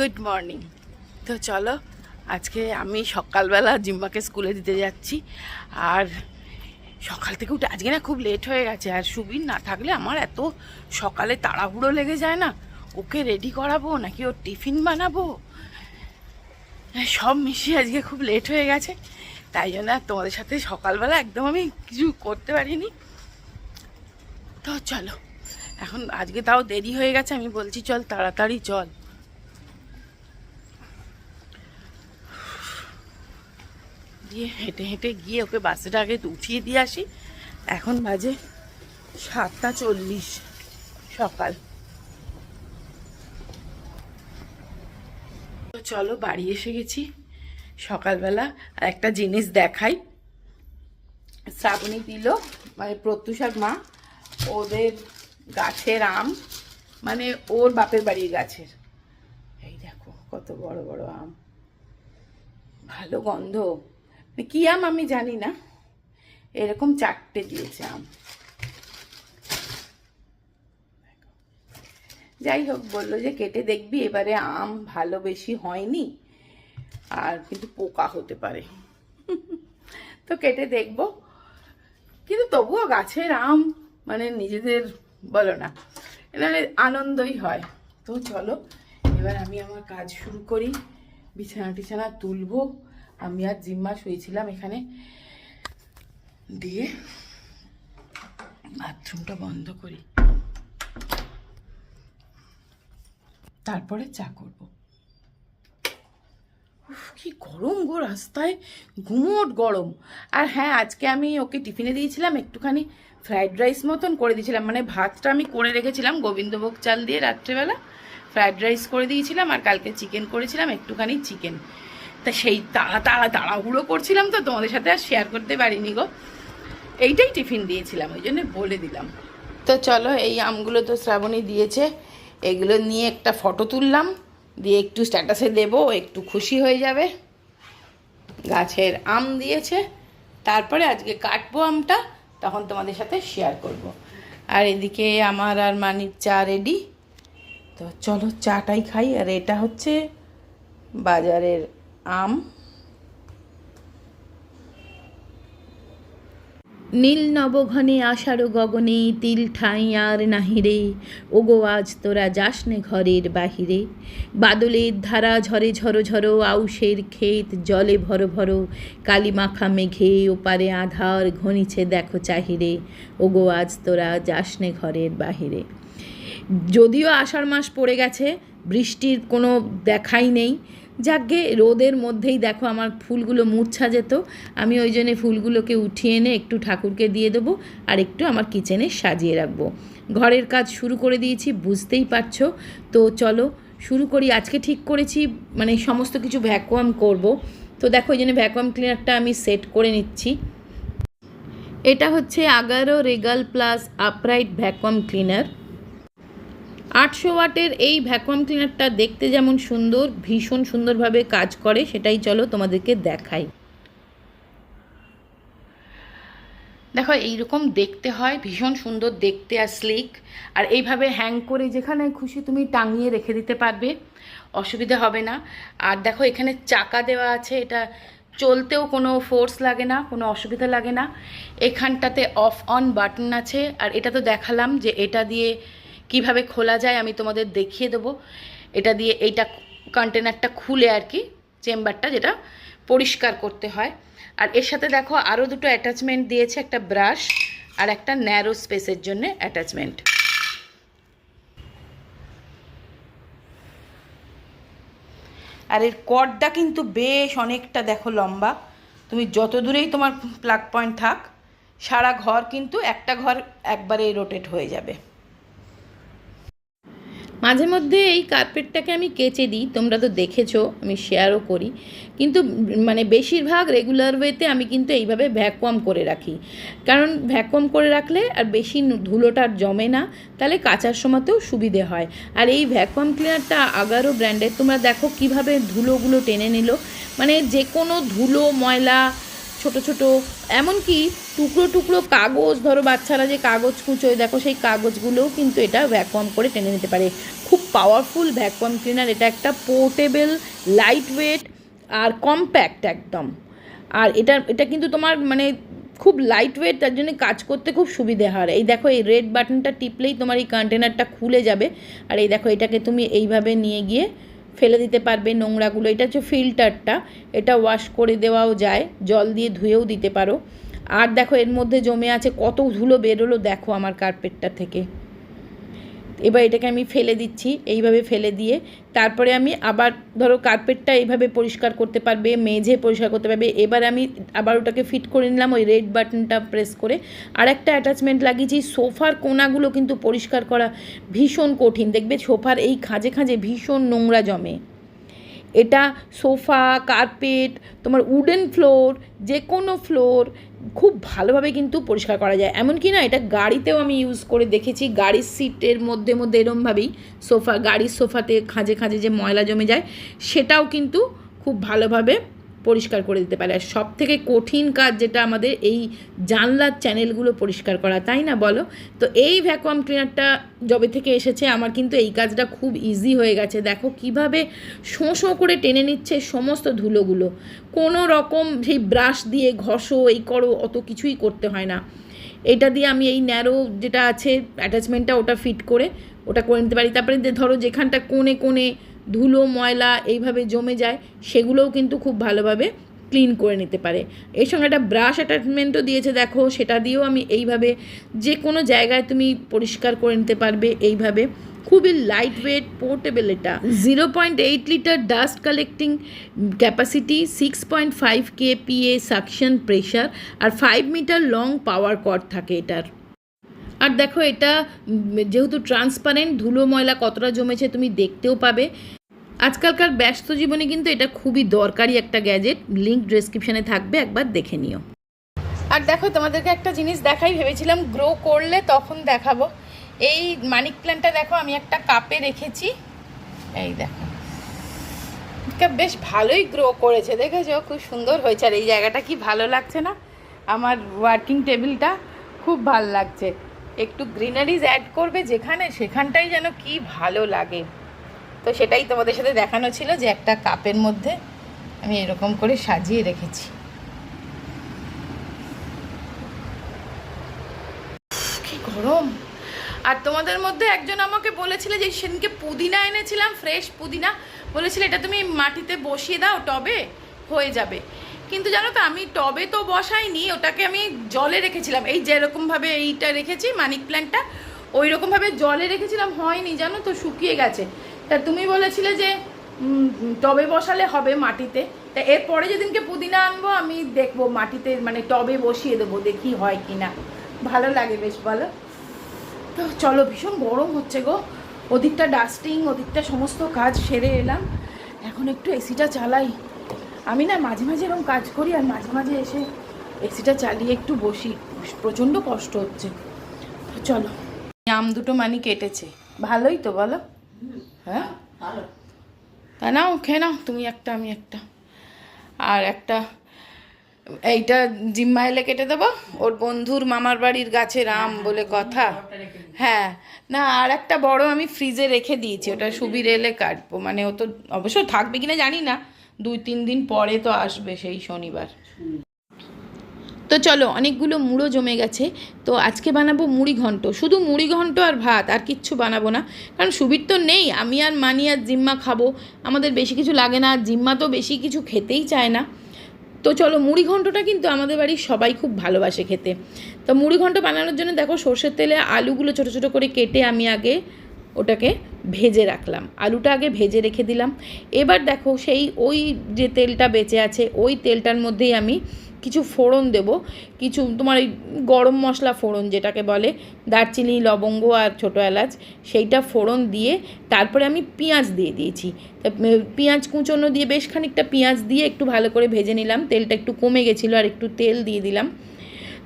Good morning তো চলো আজকে আমি সকালবেলা জিম্মাকে স্কুলে দিতে যাচ্ছি। আর সকাল থেকে উঠে আজকে না খুব লেট হয়ে গেছে। আর সুবিন না থাকলে আমার এত সকালে তাড়াহুড়ো লেগে যায় না। ওকে রেডি করাবো নাকি ওর টিফিন বানাবো? হ্যাঁ, সব মিশিয়ে আজকে খুব লেট হয়ে গেছে। তাই জন্য আর তোমাদের সাথে সকালবেলা একদম আমি কিছু করতে পারিনি। তো চলো এখন আজকে তাও দেরি হয়ে গেছে। আমি বলছি চল তাড়াতাড়ি চল। দিয়ে হেঁটে হেঁটে গিয়ে ওকে বাসেটা আগে উঠিয়ে দিয়ে আসি। এখন বাজে সাতটা চল্লিশ সকাল। তো চলো বাড়ি এসে গেছি সকালবেলা আর একটা জিনিস দেখাই। শ্রাবণী দিল মানে প্রত্যুষার মা, ওদের গাছের আম মানে ওর বাপের বাড়ির গাছের। এই দেখো, কত বড় বড় আম। ভালো গন্ধ। কি আম আমি জানি না। এরকম চারটে দিয়েছে আম। যাই হোক, বলল যে কেটে দেখবি, এবারে আম ভালো বেশি হয়নি, আর কিন্তু পোকা হতে পারে। তো কেটে দেখব। কিন্তু তবুও গাছের আম মানে নিজেদের বলো না এখানে আনন্দই হয়। তো চলো, এবার আমি আমার কাজ শুরু করি। বিছানা টিছানা তুলবো। আমি আর জিম্মা শুয়েছিলাম এখানে। দিয়ে বাথরুমটা বন্ধ করি। তারপরে চা করব। কি গরম গো রাস্তায়। ঘুমোট গরম। আর হ্যাঁ আজকে আমি ওকে টিফিনে দিয়েছিলাম একটুখানি ফ্রাইড রাইস মতন করে দিয়েছিলাম। মানে ভাতটা আমি করে রেখেছিলাম গোবিন্দভোগ চাল দিয়ে রাত্রেবেলা। ফ্রাইড রাইস করে দিয়েছিলাম আর কালকে চিকেন করেছিলাম একটুখানি চিকেন। তা সেই তাড়া তাড়া তাড়াহুড়ো করছিলাম তো, তোমাদের সাথে আর শেয়ার করতে পারিনি গো। এইটাই টিফিন দিয়েছিলাম, ওই জন্য বলে দিলাম। তো চলো, এই আমগুলো তো শ্রাবণী দিয়েছে। এগুলো নিয়ে একটা ফটো তুললাম, দিয়ে একটু স্ট্যাটাসে দেবো, একটু খুশি হয়ে যাবে। গাছের আম দিয়েছে। তারপরে আজকে কাটবো আমটা, তখন তোমাদের সাথে শেয়ার করব। আর এদিকে আমার আর মানির চা রেডি তো চলো, চাটাই খাই, আর এটা হচ্ছে বাজারের আম। নীল নবঘনে আষাঢ় গগনে তিল ঠাঁই আর নাহিরে ওগো, আজ তোরা যাসনে ঘরের বাহিরে। বাদলের ধারা ঝরে ঝরো ঝরো, আউশের ক্ষেত জলে ভরো ভরো। কালিমাখা মেঘে ওপারে আধার ঘনিছে, দেখো চাহিরে। ওগো, আজ তোরা যাসনে ঘরের বাহিরে। যদিও আষাঢ় মাস পড়ে গেছে, বৃষ্টির কোনো দেখাই নেই। যাকে রোদের মধ্যেই দেখো আমার ফুলগুলো মূর্ছা যেত, আমি ওই জন্যে ফুলগুলোকে উঠিয়ে এনে একটু ঠাকুরকে দিয়ে দেবো আর একটু আমার কিচেনে সাজিয়ে রাখব। ঘরের কাজ শুরু করে দিয়েছি, বুঝতেই পারছ? তো চলো, শুরু করি। আজকে ঠিক করেছি মানে সমস্ত কিছু ভ্যাকুয়াম করব। তো দেখো, ওই জন্য ভ্যাকুয়াম ক্লিনারটা আমি সেট করে নিচ্ছি। এটা হচ্ছে Agaro regal plus upright vacuum cleaner আটশো ওয়াটের এই ভ্যাকুয়াম ক্লিনারটা দেখতে যেমন সুন্দর, ভীষণ সুন্দরভাবে কাজ করে, সেটাই চলো তোমাদেরকে দেখাই। দেখো, এইরকম দেখতে হয়, ভীষণ সুন্দর দেখতে আর স্লিক আর এইভাবে হ্যাং করে যেখানে খুশি তুমি টাঙিয়ে রেখে দিতে পারবে, অসুবিধা হবে না। আর দেখো, এখানে চাকা দেওয়া আছে, এটা চলতেও কোনো ফোর্স লাগে না, কোনো অসুবিধা লাগে না। এখানটাতে অফ অন বাটন আছে, আর এটা তো দেখালাম যে এটা দিয়ে কীভাবে খোলা যায় আমি তোমাদের দেখিয়ে দেবো। এটা দিয়ে এইটা কন্টেনারটা খুলে আর কি, চেম্বারটা যেটা পরিষ্কার করতে হয়। আর এর সাথে দেখো আরও দুটো অ্যাটাচমেন্ট দিয়েছে, একটা ব্রাশ আর একটা ন্যারো স্পেসের জন্য অ্যাটাচমেন্ট আর এর কর্ডটা কিন্তু বেশ অনেকটা দেখো লম্বা। তুমি যত দূরেই তোমার প্লাগ পয়েন্ট থাক, সারা ঘর কিন্তু একটা ঘর একবারেই রোটেট হয়ে যাবে। মাঝে মধ্যে এই কার্পেটটাকে আমি কেচে দিই, তোমরা তো দেখেছ, আমি শেয়ারও করি। কিন্তু মানে বেশিরভাগ রেগুলার ওয়েতে আমি কিন্তু এইভাবে ভ্যাকুয়াম করে রাখি। কারণ ভ্যাকুয়াম করে রাখলে আর বেশি ধুলোটা জমে না, তাহলে কাচার সময়তেও সুবিধে হয়। আর এই ভ্যাকুয়াম ক্লিনারটা আগারও ব্র্যান্ডের তোমরা দেখো কীভাবে ধুলোগুলো টেনে নিল। মানে যে কোনো ধুলো, ময়লা ছোট ছোট, এমনকি টুকরো টুকরো কাগজ, ধরো বাচ্চারা যে কাগজ কুচোয় দেখো সেই কাগজগুলোও কিন্তু এটা ভ্যাকুয়াম করে টেনে নিতে পারে। খুব পাওয়ারফুল ভ্যাকুয়াম ক্লিনার এটা একটা পোর্টেবল লাইট ওয়েট আর কম্প্যাক্ট একদম। আর এটা এটা কিন্তু তোমার মানে খুব লাইট ওয়েট তার জন্য কাজ করতে খুব সুবিধে হয়। এই দেখো, এই রেড বাটনটা টিপলেই তোমার এই কন্টেনারটা খুলে যাবে। আর এই দেখো, এটাকে তুমি এইভাবে নিয়ে গিয়ে ফেলে দিতে পারবে নোংরাগুলো। এটা হচ্ছে ফিল্টারটা এটা ওয়াশ করে দেওয়াও যায়। জল দিয়ে ধুয়েও দিতে পারো। আর দেখো, এর মধ্যে জমে আছে কত ধুলো বেরোলো দেখো আমার কার্পেটটা থেকে। এবার এটাকে আমি ফেলে দিচ্ছি, এইভাবে ফেলে দিয়ে। তারপরে আমি আবার ধরো কার্পেটটা এইভাবে পরিষ্কার করতে পারবে, মেঝে পরিষ্কার করতে পারবে। এবার আমি আবার ওটাকে ফিট করে নিলাম ওই রেড বাটনটা প্রেস করে। আর একটা অ্যাটাচমেন্ট লাগিয়েছি, সোফার কোনাগুলো কিন্তু পরিষ্কার করা ভীষণ কঠিন। দেখবে সোফার এই খাঁজে খাঁজে ভীষণ নোংরা জমে। এটা সোফা, কার্পেট, তোমার উডেন ফ্লোর যে কোনো ফ্লোর খুব ভালোভাবে কিন্তু পরিষ্কার করা যায়। এমনকি না, এটা গাড়িতেও আমি ইউজ করে দেখেছি, গাড়ির সিটের মধ্যে মধ্যে এরমভাবেই সোফা, গাড়ির সোফাতে খাঁজে খাঁজে যে ময়লা জমে যায়, সেটাও কিন্তু খুব ভালোভাবে পরিষ্কার করে দিতে পারে। আর সব থেকে কঠিন কাজ যেটা আমাদের এই জানলার চ্যানেলগুলো পরিষ্কার করা, তাই না বলো? তো এই ভ্যাকুয়াম ক্লিনারটা যবে থেকে এসেছে, আমার কিন্তু এই কাজটা খুব ইজি হয়ে গেছে। দেখো কীভাবে শোঁ শোঁ করে টেনে নিচ্ছে সমস্ত ধুলোগুলো। কোনো রকম সেই ব্রাশ দিয়ে ঘষো, এই করো, অত কিছুই করতে হয় না। এটা দিয়ে আমি এই ন্যারো যেটা আছে অ্যাটাচমেন্টটা ওটা ফিট করে, ওটা করে নিতে পারি। তারপরে ধরো যেখানটা কোণে কোণে ধুলো, ময়লা এইভাবে জমে যায়, সেগুলোও কিন্তু খুব ভালোভাবে ক্লিন করে নিতে পারে। এর সঙ্গে একটা ব্রাশ অ্যাটাচমেন্টও দিয়েছে, দেখো, সেটা দিয়েও আমি এইভাবে যে কোনো জায়গায় তুমি পরিষ্কার করে নিতে পারবে এইভাবে। খুবই লাইট ওয়েট পোর্টেবল এটা zero point eight litre dust collecting capacity six point five K PA suction pressure আর five metre long power cord থাকে এটার। আর দেখো, এটা যেহেতু ট্রান্সপারেন্ট ধুলো, ময়লা কতটা জমেছে তুমি দেখতেও পাবে। আজকালকার ব্যস্ত জীবনে কিন্তু এটা খুবই দরকারি একটা গ্যাজেট। লিঙ্ক ডেসক্রিপশনে থাকবে, একবার দেখে নিও। আর দেখো, তোমাদেরকে একটা জিনিস দেখাই, ভেবেছিলাম গ্রো করলে তখন দেখাবো। এই মানিক প্ল্যান্টটা দেখো, আমি একটা কাপে রেখেছি। এই দেখো। বেশ ভালোই গ্রো করেছে, দেখেছ? খুব সুন্দর হয়েছে। আর এই জায়গাটা কি ভালো লাগছে না? আমার ওয়ার্কিং টেবিলটা খুব ভালো লাগছে। একটু গ্রিনারিজ অ্যাড করবে যেখানে, সেখানটাই যেন কি ভালো লাগে। তো সেটাই তোমাদের সাথে দেখানো ছিল যে একটা কাপের মধ্যে আমি এরকম করে সাজিয়ে রেখেছি। কি গরম! আর তোমাদের মধ্যে একজন আমাকে বলেছিলে যে সেদিনকে পুদিনা এনেছিলাম, ফ্রেশ পুদিনা। বলেছিলে, এটা তুমি মাটিতে বসিয়ে দাও, টবে হয়ে যাবে। কিন্তু জানো তো, আমি টবে তো বসাইনি, ওটাকে আমি জলে রেখেছিলাম। এই যেরকমভাবে এইটা রেখেছি, মানিক প্ল্যান্টটা ওই রকমভাবে জলে রেখেছিলাম, হয়নি জানো তো, শুকিয়ে গেছে। তা তুমি বলেছিলে যে টবে বসালে হবে মাটিতে। তা এরপরে যেদিনকে পুদিনা আনব, আমি দেখব মাটিতে মানে টবে বসিয়ে দেবো, দেখি হয় কি না ভালো লাগে বেশ, বলো। তো চলো, ভীষণ গরম হচ্ছে গো। ওদিকটা ডাস্টিং ওদিকটা সমস্ত কাজ সেরে এলাম। এখন একটু এসিটা চালাই। আমি না মাঝে মাঝে এরকম কাজ করি, আর মাঝে মাঝে এসে এসিটা চালিয়ে একটু বসি। প্রচণ্ড কষ্ট হচ্ছে। চলো, আম দুটো মানি কেটেছে। ভালোই তো, বলো। হ্যাঁ? তা নাও খেয়ে নাও তুমি একটা আমি একটা। আর একটা এইটা জিম্মা এলে কেটে দেবো। ওর বন্ধুর মামার বাড়ির গাছের আম বলে কথা। হ্যাঁ না আর একটা বড় আমি ফ্রিজে রেখে দিয়েছি ওটা সুবির এলে কাটবো। মানে ও তো অবশ্য থাকবে কিনা জানি না। দুই তিন দিন পরে তো আসবে সেই শনিবার। তো চলো, অনেকগুলো মুড়ো জমে গেছে। তো আজকে বানাবো মুড়ি ঘন্ট। শুধু মুড়ি ঘন্ট আর ভাত, আর কিচ্ছু বানাবো না। কারণ সুবির তো নেই, আমি আর মানি আর জিম্মা খাব। আমাদের বেশি কিছু লাগে না, আর জিম্মা তো বেশি কিছু খেতেই চায় না। তো চলো, মুড়ি ঘন্টটা কিন্তু আমাদের বাড়ির সবাই খুব ভালোবাসে খেতে। তো মুড়ি ঘন্ট বানানোর জন্য দেখো, সর্ষের তেলে আলুগুলো ছোটো ছোটো করে কেটে আমি আগে ওটাকে ভেজে রাখলাম। আলুটা আগে ভেজে রেখে দিলাম। এবার দেখো, সেই ওই যে তেলটা বেঁচে আছে, ওই তেলটার মধ্যেই আমি কিছু ফোড়ন দেব, কিছু তোমার এই গরম মশলা ফোড়ন যেটাকে বলে, দারচিনি, লবঙ্গ আর ছোটো এলাচ, সেইটা ফোড়ন দিয়ে তারপরে আমি পেঁয়াজ দিয়ে দিয়েছি। পেঁয়াজ কুচোনো দিয়ে বেশ খানিকটা পেঁয়াজ দিয়ে একটু ভালো করে ভেজে নিলাম, তেলটা একটু কমে গেছিল আর একটু তেল দিয়ে দিলাম।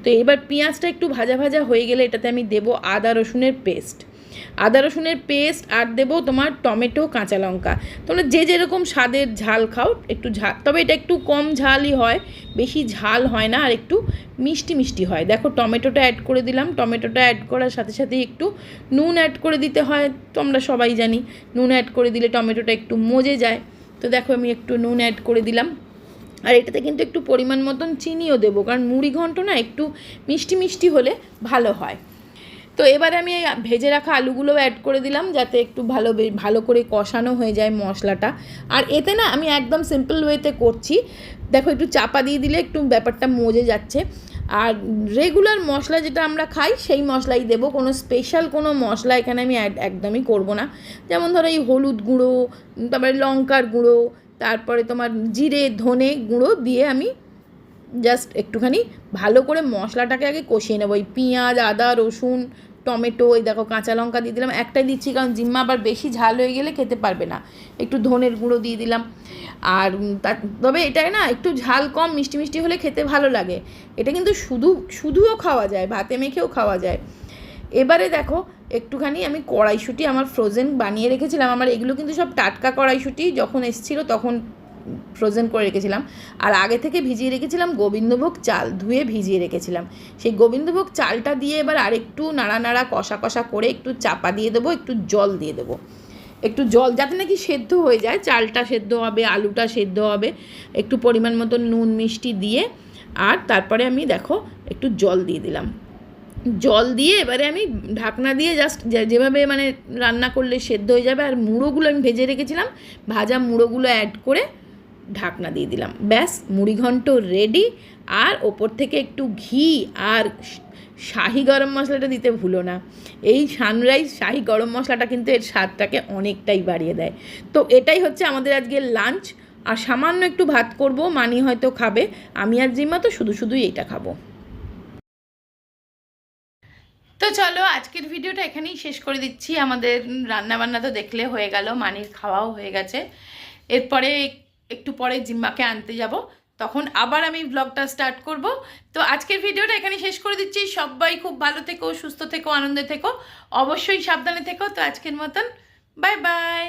তো এবার পেঁয়াজটা একটু ভাজা ভাজা হয়ে গেলে এটাতে আমি দেবো আদা রসুনের পেস্ট। আদা রসুনের পেস্ট আর দেবো তোমার টমেটো, কাঁচা লঙ্কা। তোমরা যে যেরকম স্বাদের ঝাল খাও, একটু ঝাল তবে এটা একটু কম ঝালই হয়, বেশি ঝাল হয় না, আর একটু মিষ্টি মিষ্টি হয়। দেখো, টমেটোটা অ্যাড করে দিলাম। টমেটোটা অ্যাড করার সাথে সাথে একটু নুন অ্যাড করে দিতে হয়, তোমরা সবাই জানি। নুন অ্যাড করে দিলে টমেটোটা একটু মজে যায়। তো দেখো, আমি একটু নুন অ্যাড করে দিলাম। আর এটাতে কিন্তু একটু পরিমাণ মতন চিনিও দেবো, কারণ মুড়ি ঘন্ট না একটু মিষ্টি মিষ্টি হলে ভালো হয়। তো এবারে আমি এই ভেজে রাখা আলুগুলো অ্যাড করে দিলাম যাতে একটু ভালো ভালো করে কষানো হয়ে যায় মশলাটা। আর এতে না আমি একদম সিম্পল ওয়েতে করছি। দেখো একটু চাপা দিয়ে দিলে একটু ব্যাপারটা মজে যাচ্ছে। আর রেগুলার মশলা যেটা আমরা খাই সেই মশলাই দেবো। কোনো স্পেশাল কোনো মশলা এখানে আমি অ্যাড একদমই করব না। যেমন ধরো এই হলুদ গুঁড়ো, তারপরে লঙ্কার গুঁড়ো, তারপরে তোমার জিরে, ধনে গুঁড়ো দিয়ে আমি জাস্ট একটুখানি ভালো করে মশলাটাকে আগে কষিয়ে নেব। এই পেঁয়াজ, আদা, রসুন, টমেটো, এই দেখো কাঁচা লঙ্কা দিয়ে দিলাম। একটাই দিচ্ছি কারণ জিম্মা আবার বেশি ঝাল হয়ে গেলে খেতে পারবে না। একটু ধনের গুঁড়ো দিয়ে দিলাম। আর তবে এটা না একটু ঝাল কম, মিষ্টি মিষ্টি হলে খেতে ভালো লাগে। এটা কিন্তু শুধু, শুধুও খাওয়া যায়, ভাতে মেখেও খাওয়া যায়। এবারে দেখো, একটুখানি আমি কড়াইশুঁটি আমার ফ্রোজেন বানিয়ে রেখেছিলাম। আমার এগুলো কিন্তু সব টাটকা কড়াইশুঁটি যখন এসেছিল তখন ফ্রোজেন করে রেখেছিলাম। আর আগে থেকে ভিজিয়ে রেখেছিলাম গোবিন্দভোগ চাল, ধুয়ে ভিজিয়ে রেখেছিলাম। সেই গোবিন্দভোগ চালটা দিয়ে এবার আরেকটু নাড়া নাড়া কষা কষা করে একটু চাপা দিয়ে দেবো, একটু জল দিয়ে দেবো। একটু জল যাতে নাকি সেদ্ধ হয়ে যায়, চালটা সেদ্ধ হবে, আলুটা সেদ্ধ হবে, একটু পরিমাণ মতো নুন, মিষ্টি দিয়ে। আর তারপরে আমি দেখো, একটু জল দিয়ে দিলাম। জল দিয়ে এবারে আমি ঢাকনা দিয়ে জাস্ট যেভাবে মানে রান্না করলে সেদ্ধ হয়ে যাবে, আর মুড়োগুলো আমি ভেজে রেখেছিলাম, ভাজা মুড়োগুলো অ্যাড করে ঢাকনা দিয়ে দিলাম। ব্যাস মুড়িঘণ্ট রেডি আর ওপর থেকে একটু ঘি আর শাহি গরম মশলাটা দিতে ভুলো না। এই সানরাইজ শাহি গরম মশলাটা কিন্তু এর স্বাদটাকে অনেকটাই বাড়িয়ে দেয়। তো এটাই হচ্ছে আমাদের আজকে লাঞ্চ আর সামান্য একটু ভাত করব, মানি হয়তো খাবে। আমি আর জিম্মা তো শুধু শুধুই এটা খাব। তো চলো, আজকের ভিডিওটা এখানেই শেষ করে দিচ্ছি। আমাদের রান্না বান্না তো দেখলে হয়ে গেল, মানির খাওয়াও হয়ে গেছে। এরপরে একটু পরে জিম্মাকে আনতে যাব। তখন আবার আমি ব্লগটা স্টার্ট করব। তো আজকের ভিডিওটা এখানে শেষ করে দিচ্ছি। সবাই খুব ভালো থেকো, সুস্থ থেকো, আনন্দে থেকো। অবশ্যই সাবধানে থেকো। তো আজকের মতন বাই বাই